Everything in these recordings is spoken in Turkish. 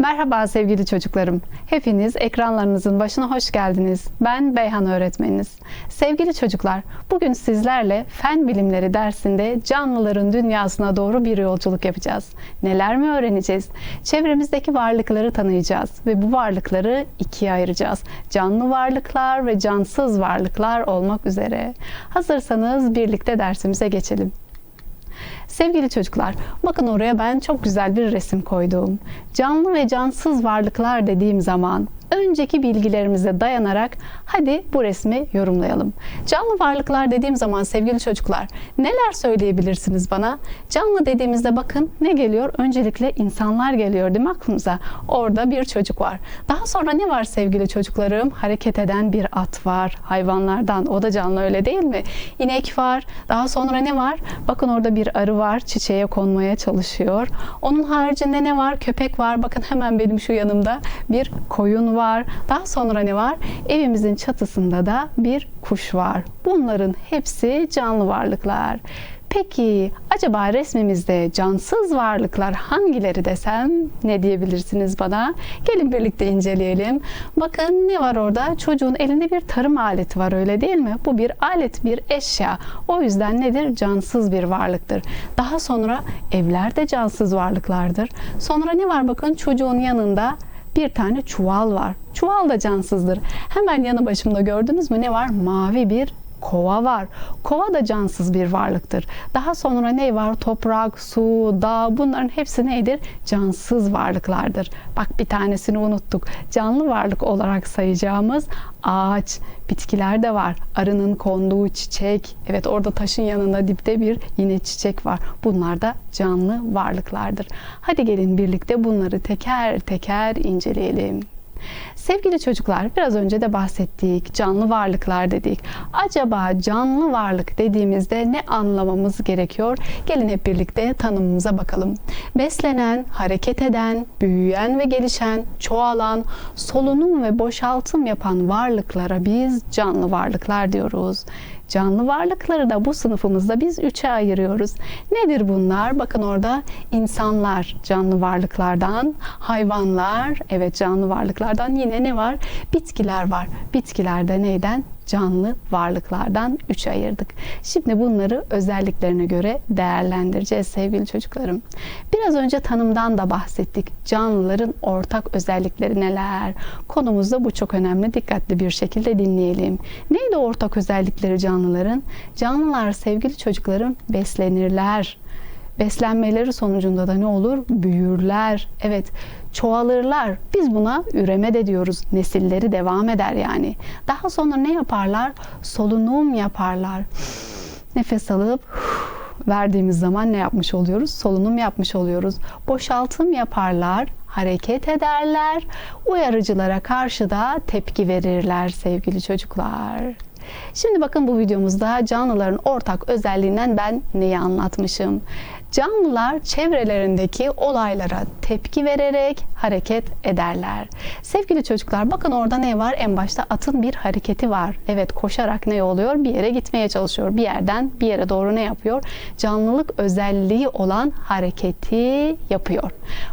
Merhaba sevgili çocuklarım. Hepiniz ekranlarınızın başına hoş geldiniz. Ben Beyhan öğretmeniniz. Sevgili çocuklar, bugün sizlerle fen bilimleri dersinde canlıların dünyasına doğru bir yolculuk yapacağız. Neler mi öğreneceğiz? Çevremizdeki varlıkları tanıyacağız ve bu varlıkları ikiye ayıracağız. Canlı varlıklar ve cansız varlıklar olmak üzere. Hazırsanız birlikte dersimize geçelim. Sevgili çocuklar, bakın oraya ben çok güzel bir resim koydum. Canlı ve cansız varlıklar dediğim zaman önceki bilgilerimize dayanarak hadi bu resmi yorumlayalım. Canlı varlıklar dediğim zaman sevgili çocuklar neler söyleyebilirsiniz bana? Canlı dediğimizde bakın ne geliyor? Öncelikle insanlar geliyor değil mi aklımıza? Orada bir çocuk var. Daha sonra ne var sevgili çocuklarım? Hareket eden bir at var. Hayvanlardan. O da canlı öyle değil mi? İnek var. Daha sonra ne var? Bakın orada bir arı var. Çiçeğe konmaya çalışıyor. Onun haricinde ne var? Köpek var. Bakın hemen benim şu yanımda bir koyun var var. Daha sonra ne var? Evimizin çatısında da bir kuş var. Bunların hepsi canlı varlıklar. Peki acaba resmimizde cansız varlıklar hangileri desem ne diyebilirsiniz bana? Gelin birlikte inceleyelim. Bakın ne var orada? Çocuğun elinde bir tarım aleti var öyle değil mi? Bu bir alet, bir eşya. O yüzden nedir? Cansız bir varlıktır. Daha sonra evler de cansız varlıklardır. Sonra ne var bakın çocuğun yanında bir tane çuval var. Çuval da cansızdır. Hemen yanı başımda gördünüz mü ne var? Mavi bir kova var. Kova da cansız bir varlıktır. Daha sonra ne var? Toprak, su, dağ bunların hepsi nedir? Cansız varlıklardır. Bak bir tanesini unuttuk. Canlı varlık olarak sayacağımız ağaç, bitkiler de var. Arının konduğu çiçek. Evet orada taşın yanında dipte bir yine çiçek var. Bunlar da canlı varlıklardır. Hadi gelin birlikte bunları teker teker inceleyelim. Sevgili çocuklar, biraz önce de bahsettik. Canlı varlıklar dedik. Acaba canlı varlık dediğimizde ne anlamamız gerekiyor? Gelin hep birlikte tanımımıza bakalım. Beslenen, hareket eden, büyüyen ve gelişen, çoğalan, solunum ve boşaltım yapan varlıklara biz canlı varlıklar diyoruz. Canlı varlıkları da bu sınıfımızda biz üçe ayırıyoruz. Nedir bunlar? Bakın orada insanlar canlı varlıklardan, hayvanlar evet canlı varlıklardan yine ne var? Bitkiler var. Bitkilerde neyden? canlı varlıklardan üç ayırdık. Şimdi bunları özelliklerine göre değerlendireceğiz sevgili çocuklarım. Biraz önce tanımdan da bahsettik. Canlıların ortak özellikleri neler? Konumuzda bu çok önemli. Dikkatli bir şekilde dinleyelim. Neydi ortak özellikleri canlıların? Canlılar sevgili çocuklarım beslenirler beslenmeleri sonucunda da ne olur? Büyürler. Evet, çoğalırlar. Biz buna üreme de diyoruz. Nesilleri devam eder yani. Daha sonra ne yaparlar? Solunum yaparlar. Nefes alıp verdiğimiz zaman ne yapmış oluyoruz? Solunum yapmış oluyoruz. Boşaltım yaparlar, hareket ederler, uyarıcılara karşı da tepki verirler sevgili çocuklar. Şimdi bakın bu videomuzda canlıların ortak özelliğinden ben neyi anlatmışım? Canlılar çevrelerindeki olaylara tepki vererek hareket ederler. Sevgili çocuklar bakın orada ne var? En başta atın bir hareketi var. Evet koşarak ne oluyor? Bir yere gitmeye çalışıyor. Bir yerden bir yere doğru ne yapıyor? Canlılık özelliği olan hareketi yapıyor.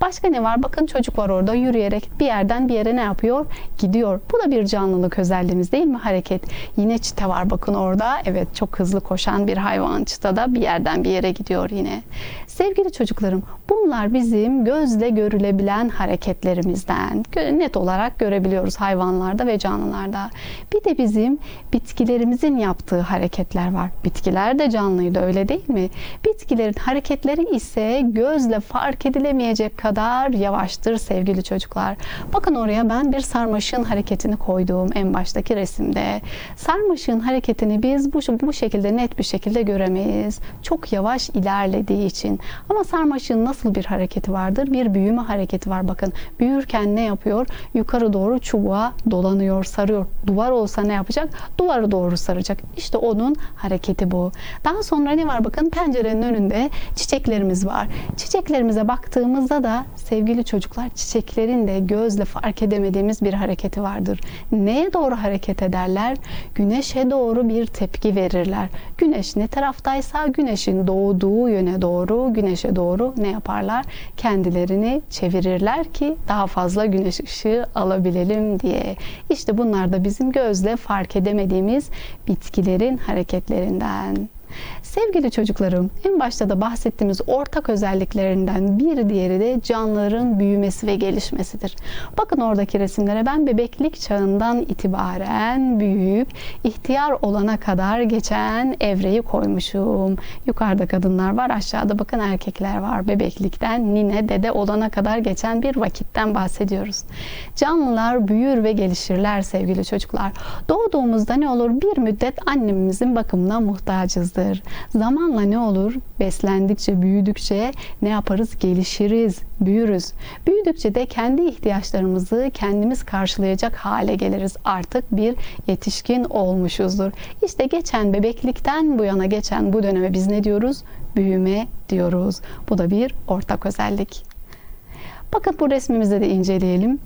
Başka ne var? Bakın çocuk var orada yürüyerek bir yerden bir yere ne yapıyor? Gidiyor. Bu da bir canlılık özelliğimiz değil mi? Hareket. Yine çite var bakın orada. Evet çok hızlı koşan bir hayvan çita da bir yerden bir yere gidiyor yine. Sevgili çocuklarım, bunlar bizim gözle görülebilen hareketlerimizden. Net olarak görebiliyoruz hayvanlarda ve canlılarda. Bir de bizim bitkilerimizin yaptığı hareketler var. Bitkiler de canlıydı öyle değil mi? Bitkilerin hareketleri ise gözle fark edilemeyecek kadar yavaştır sevgili çocuklar. Bakın oraya ben bir sarmaşığın hareketini koydum en baştaki resimde. Sarmaşığın hareketini biz bu, bu şekilde net bir şekilde göremeyiz. Çok yavaş ilerlediği için. Ama sarmaşığın nasıl bir hareketi vardır? Bir büyüme hareketi var bakın. Büyürken ne yapıyor? Yukarı doğru çubuğa dolanıyor, sarıyor. Duvar olsa ne yapacak? Duvarı doğru saracak. İşte onun hareketi bu. Daha sonra ne var bakın? Pencerenin önünde çiçeklerimiz var. Çiçeklerimize baktığımızda da sevgili çocuklar çiçeklerin de gözle fark edemediğimiz bir hareketi vardır. Neye doğru hareket ederler? Güneşe doğru bir tepki verirler. Güneş ne taraftaysa güneşin doğduğu yöne doğru doğru, güneşe doğru ne yaparlar? Kendilerini çevirirler ki daha fazla güneş ışığı alabilelim diye. İşte bunlar da bizim gözle fark edemediğimiz bitkilerin hareketlerinden. Sevgili çocuklarım, en başta da bahsettiğimiz ortak özelliklerinden bir diğeri de canlıların büyümesi ve gelişmesidir. Bakın oradaki resimlere ben bebeklik çağından itibaren büyüyüp ihtiyar olana kadar geçen evreyi koymuşum. Yukarıda kadınlar var, aşağıda bakın erkekler var. Bebeklikten nine, dede olana kadar geçen bir vakitten bahsediyoruz. Canlılar büyür ve gelişirler sevgili çocuklar. Doğduğumuzda ne olur? Bir müddet annemizin bakımına muhtacızdır vardır. Zamanla ne olur? Beslendikçe, büyüdükçe ne yaparız? Gelişiriz, büyürüz. Büyüdükçe de kendi ihtiyaçlarımızı kendimiz karşılayacak hale geliriz. Artık bir yetişkin olmuşuzdur. İşte geçen bebeklikten bu yana geçen bu döneme biz ne diyoruz? Büyüme diyoruz. Bu da bir ortak özellik. Bakın bu resmimizde de inceleyelim.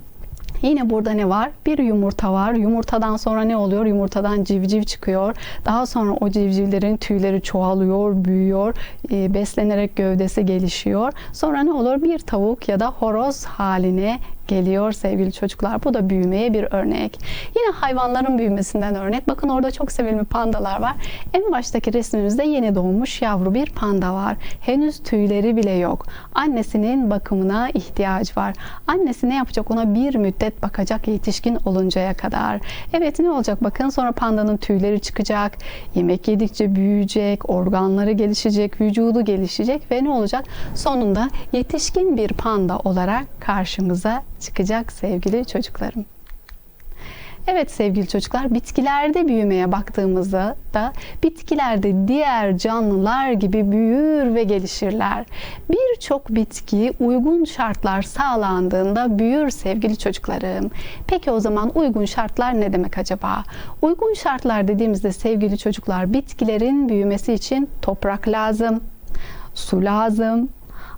Yine burada ne var? Bir yumurta var. Yumurtadan sonra ne oluyor? Yumurtadan civciv çıkıyor. Daha sonra o civcivlerin tüyleri çoğalıyor, büyüyor. E, beslenerek gövdesi gelişiyor. Sonra ne olur? Bir tavuk ya da horoz haline geliyor sevgili çocuklar. Bu da büyümeye bir örnek. Yine hayvanların büyümesinden örnek. Bakın orada çok sevimli pandalar var. En baştaki resmimizde yeni doğmuş yavru bir panda var. Henüz tüyleri bile yok. Annesinin bakımına ihtiyaç var. Annesi ne yapacak? Ona bir müddet bakacak yetişkin oluncaya kadar. Evet ne olacak? Bakın sonra pandanın tüyleri çıkacak. Yemek yedikçe büyüyecek, organları gelişecek, vücudu gelişecek ve ne olacak? Sonunda yetişkin bir panda olarak karşımıza çıkacak sevgili çocuklarım. Evet sevgili çocuklar, bitkilerde büyümeye baktığımızda da bitkilerde diğer canlılar gibi büyür ve gelişirler. Birçok bitki uygun şartlar sağlandığında büyür sevgili çocuklarım. Peki o zaman uygun şartlar ne demek acaba? Uygun şartlar dediğimizde sevgili çocuklar bitkilerin büyümesi için toprak lazım, su lazım,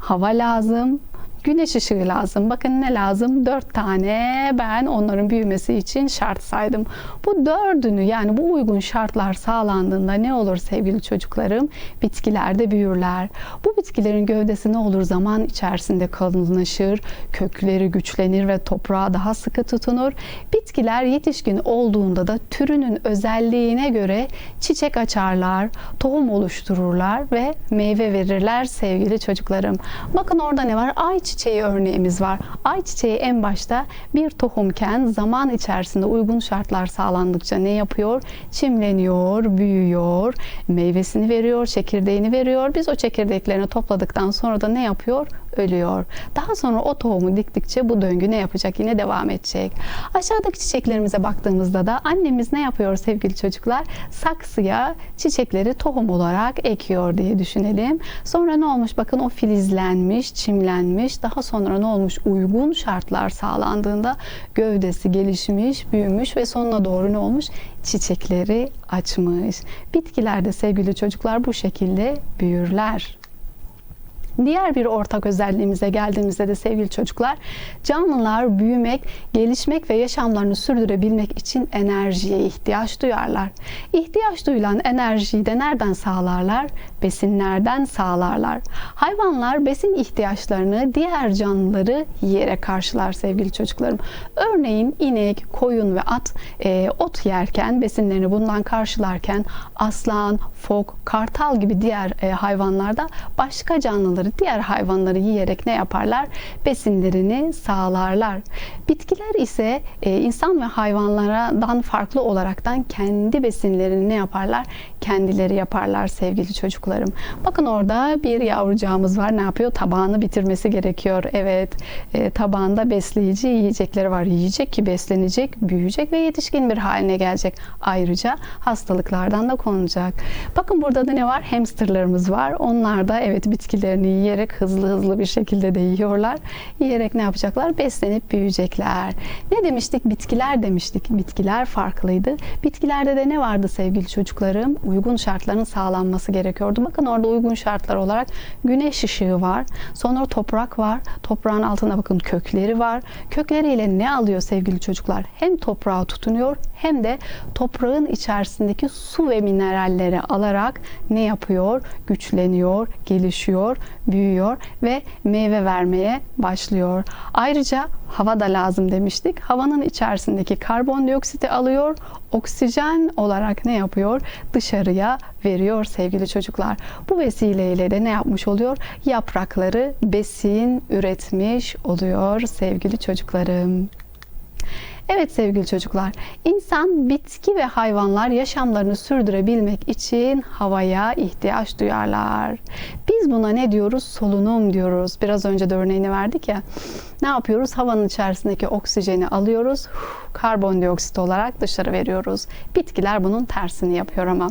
hava lazım, güneş ışığı lazım. Bakın ne lazım? Dört tane ben onların büyümesi için şart saydım. Bu dördünü yani bu uygun şartlar sağlandığında ne olur sevgili çocuklarım? Bitkilerde büyürler. Bu bitkilerin gövdesi ne olur? Zaman içerisinde kalınlaşır, kökleri güçlenir ve toprağa daha sıkı tutunur. Bitkiler yetişkin olduğunda da türünün özelliğine göre çiçek açarlar, tohum oluştururlar ve meyve verirler sevgili çocuklarım. Bakın orada ne var? Ay çiçeği örneğimiz var. Ayçiçeği en başta bir tohumken zaman içerisinde uygun şartlar sağlandıkça ne yapıyor? Çimleniyor, büyüyor, meyvesini veriyor, çekirdeğini veriyor. Biz o çekirdeklerini topladıktan sonra da ne yapıyor? Ölüyor. Daha sonra o tohumu diktikçe bu döngü ne yapacak? Yine devam edecek. Aşağıdaki çiçeklerimize baktığımızda da annemiz ne yapıyor sevgili çocuklar? Saksıya çiçekleri tohum olarak ekiyor diye düşünelim. Sonra ne olmuş? Bakın o filizlenmiş, çimlenmiş. Daha sonra ne olmuş? Uygun şartlar sağlandığında gövdesi gelişmiş, büyümüş ve sonuna doğru ne olmuş? Çiçekleri açmış. Bitkilerde sevgili çocuklar bu şekilde büyürler. Diğer bir ortak özelliğimize geldiğimizde de sevgili çocuklar, canlılar büyümek, gelişmek ve yaşamlarını sürdürebilmek için enerjiye ihtiyaç duyarlar. İhtiyaç duyulan enerjiyi de nereden sağlarlar? Besinlerden sağlarlar. Hayvanlar besin ihtiyaçlarını diğer canlıları yiyerek karşılar sevgili çocuklarım. Örneğin inek, koyun ve at e, ot yerken, besinlerini bundan karşılarken aslan, fok, kartal gibi diğer e, hayvanlarda başka canlıları diğer hayvanları yiyerek ne yaparlar? Besinlerini sağlarlar. Bitkiler ise e, insan ve hayvanlardan farklı olaraktan kendi besinlerini ne yaparlar? Kendileri yaparlar sevgili çocuklarım. Bakın orada bir yavrucağımız var. Ne yapıyor? Tabağını bitirmesi gerekiyor. Evet, e, tabağında besleyici yiyecekleri var. Yiyecek ki beslenecek, büyüyecek ve yetişkin bir haline gelecek. Ayrıca hastalıklardan da korunacak. Bakın burada da ne var? Hamsterlarımız var. Onlar da evet bitkilerini yiyerek hızlı hızlı bir şekilde de yiyorlar. Yiyerek ne yapacaklar? Beslenip büyüyecekler. Ne demiştik? Bitkiler demiştik. Bitkiler farklıydı. Bitkilerde de ne vardı sevgili çocuklarım? Uygun şartların sağlanması gerekiyordu. Yaşıyordu. Bakın orada uygun şartlar olarak güneş ışığı var. Sonra toprak var. Toprağın altında bakın kökleri var. Kökleriyle ne alıyor sevgili çocuklar? Hem toprağa tutunuyor hem de toprağın içerisindeki su ve mineralleri alarak ne yapıyor? Güçleniyor, gelişiyor, büyüyor ve meyve vermeye başlıyor. Ayrıca hava da lazım demiştik. Havanın içerisindeki karbondioksiti alıyor, oksijen olarak ne yapıyor? Dışarıya veriyor sevgili çocuklar. Bu vesileyle de ne yapmış oluyor? Yaprakları besin üretmiş oluyor sevgili çocuklarım. Evet sevgili çocuklar, insan, bitki ve hayvanlar yaşamlarını sürdürebilmek için havaya ihtiyaç duyarlar. Biz buna ne diyoruz? Solunum diyoruz. Biraz önce de örneğini verdik ya. Ne yapıyoruz? Havanın içerisindeki oksijeni alıyoruz, karbondioksit olarak dışarı veriyoruz. Bitkiler bunun tersini yapıyor ama.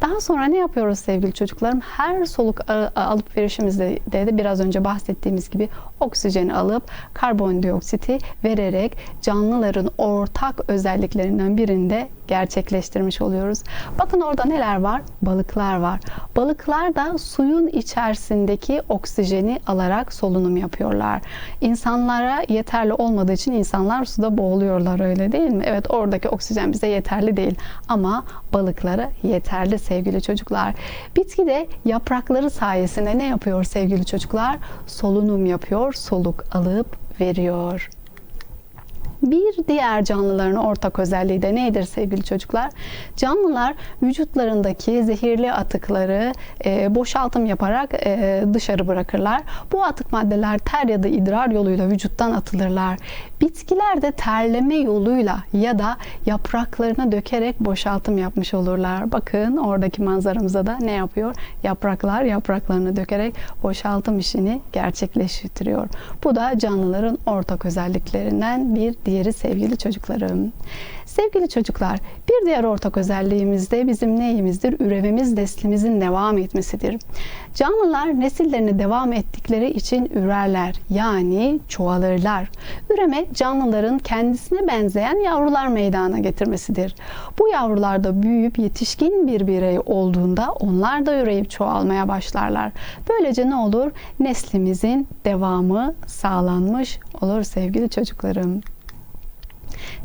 Daha sonra ne yapıyoruz sevgili çocuklarım? Her soluk alıp verişimizde de biraz önce bahsettiğimiz gibi oksijeni alıp karbondioksiti vererek canlıların ortak özelliklerinden birinde gerçekleştirmiş oluyoruz. Bakın orada neler var? Balıklar var. Balıklar da suyun içerisindeki oksijeni alarak solunum yapıyorlar. İnsanlara yeterli olmadığı için insanlar suda boğuluyorlar öyle değil mi? Evet oradaki oksijen bize yeterli değil ama balıklara yeterli sevgili çocuklar. Bitki de yaprakları sayesinde ne yapıyor sevgili çocuklar? Solunum yapıyor, soluk alıp veriyor. Bir diğer canlıların ortak özelliği de nedir sevgili çocuklar? Canlılar vücutlarındaki zehirli atıkları e, boşaltım yaparak e, dışarı bırakırlar. Bu atık maddeler ter ya da idrar yoluyla vücuttan atılırlar. Bitkiler de terleme yoluyla ya da yapraklarını dökerek boşaltım yapmış olurlar. Bakın oradaki manzaramıza da ne yapıyor? Yapraklar yapraklarını dökerek boşaltım işini gerçekleştiriyor. Bu da canlıların ortak özelliklerinden bir diğeri sevgili çocuklarım. Sevgili çocuklar, bir diğer ortak özelliğimiz de bizim neyimizdir? Ürememiz, neslimizin devam etmesidir. Canlılar nesillerini devam ettikleri için ürerler, yani çoğalırlar. Üreme canlıların kendisine benzeyen yavrular meydana getirmesidir. Bu yavrular da büyüyüp yetişkin bir birey olduğunda onlar da üreyip çoğalmaya başlarlar. Böylece ne olur? Neslimizin devamı sağlanmış olur sevgili çocuklarım.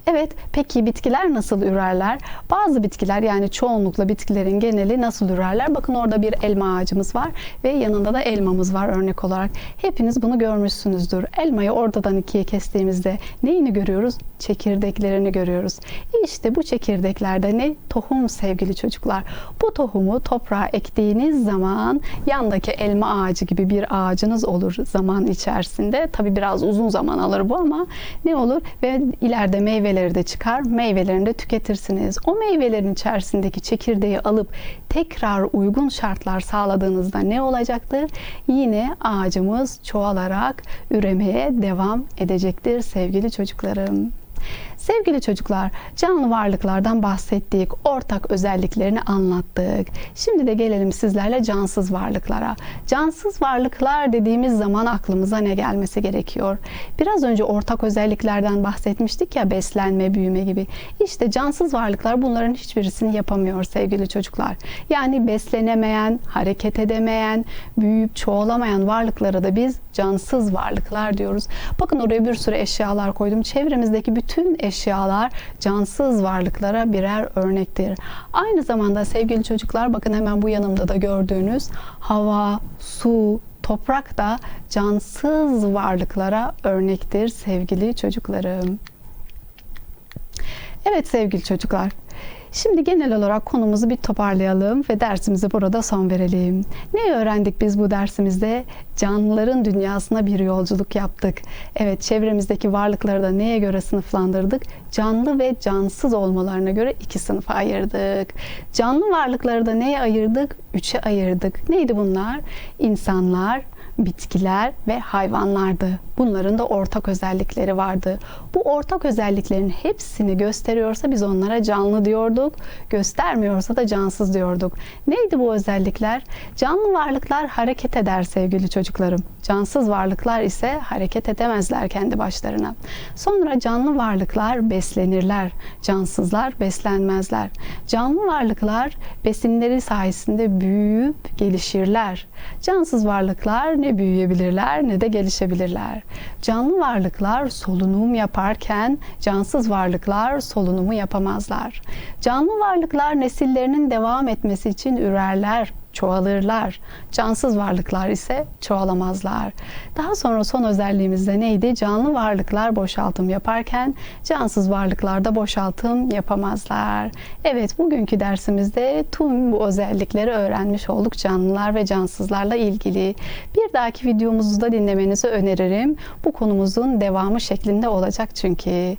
Evet, peki bitkiler nasıl ürerler? Bazı bitkiler yani çoğunlukla bitkilerin geneli nasıl ürerler? Bakın orada bir elma ağacımız var ve yanında da elmamız var örnek olarak. Hepiniz bunu görmüşsünüzdür. Elmayı ortadan ikiye kestiğimizde neyini görüyoruz? Çekirdeklerini görüyoruz. İşte bu çekirdeklerde ne? Tohum sevgili çocuklar. Bu tohumu toprağa ektiğiniz zaman yandaki elma ağacı gibi bir ağacınız olur zaman içerisinde. Tabi biraz uzun zaman alır bu ama ne olur? Ve ileride meyveleri de çıkar. Meyvelerini de tüketirsiniz. O meyvelerin içerisindeki çekirdeği alıp tekrar uygun şartlar sağladığınızda ne olacaktır? Yine ağacımız çoğalarak üremeye devam edecektir sevgili çocuklarım. Sevgili çocuklar, canlı varlıklardan bahsettik, ortak özelliklerini anlattık. Şimdi de gelelim sizlerle cansız varlıklara. Cansız varlıklar dediğimiz zaman aklımıza ne gelmesi gerekiyor? Biraz önce ortak özelliklerden bahsetmiştik ya beslenme, büyüme gibi. İşte cansız varlıklar bunların hiçbirisini yapamıyor sevgili çocuklar. Yani beslenemeyen, hareket edemeyen, büyüyüp çoğalamayan varlıklara da biz cansız varlıklar diyoruz. Bakın oraya bir sürü eşyalar koydum. Çevremizdeki bütün eşyalar cansız varlıklara birer örnektir. Aynı zamanda sevgili çocuklar bakın hemen bu yanımda da gördüğünüz hava, su, toprak da cansız varlıklara örnektir sevgili çocuklarım. Evet sevgili çocuklar, Şimdi genel olarak konumuzu bir toparlayalım ve dersimizi burada son verelim. Ne öğrendik biz bu dersimizde? Canlıların dünyasına bir yolculuk yaptık. Evet, çevremizdeki varlıkları da neye göre sınıflandırdık? Canlı ve cansız olmalarına göre iki sınıfa ayırdık. Canlı varlıkları da neye ayırdık? Üçe ayırdık. Neydi bunlar? İnsanlar, bitkiler ve hayvanlardı. Bunların da ortak özellikleri vardı. Bu ortak özelliklerin hepsini gösteriyorsa biz onlara canlı diyorduk, göstermiyorsa da cansız diyorduk. Neydi bu özellikler? Canlı varlıklar hareket eder sevgili çocuklarım. Cansız varlıklar ise hareket edemezler kendi başlarına. Sonra canlı varlıklar beslenirler. Cansızlar beslenmezler. Canlı varlıklar besinleri sayesinde büyüyüp gelişirler. Cansız varlıklar ne büyüyebilirler ne de gelişebilirler. Canlı varlıklar solunum yaparken cansız varlıklar solunumu yapamazlar. Canlı varlıklar nesillerinin devam etmesi için ürerler, çoğalırlar. Cansız varlıklar ise çoğalamazlar. Daha sonra son özelliğimiz de neydi? Canlı varlıklar boşaltım yaparken cansız varlıklar da boşaltım yapamazlar. Evet bugünkü dersimizde tüm bu özellikleri öğrenmiş olduk canlılar ve cansızlarla ilgili. Bir dahaki videomuzu da dinlemenizi öneririm. Bu konumuzun devamı şeklinde olacak çünkü.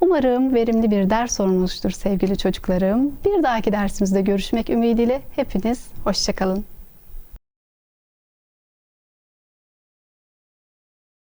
Umarım verimli bir ders olmuştur sevgili çocuklarım. Bir dahaki dersimizde görüşmek ümidiyle hepiniz hoşçakalın.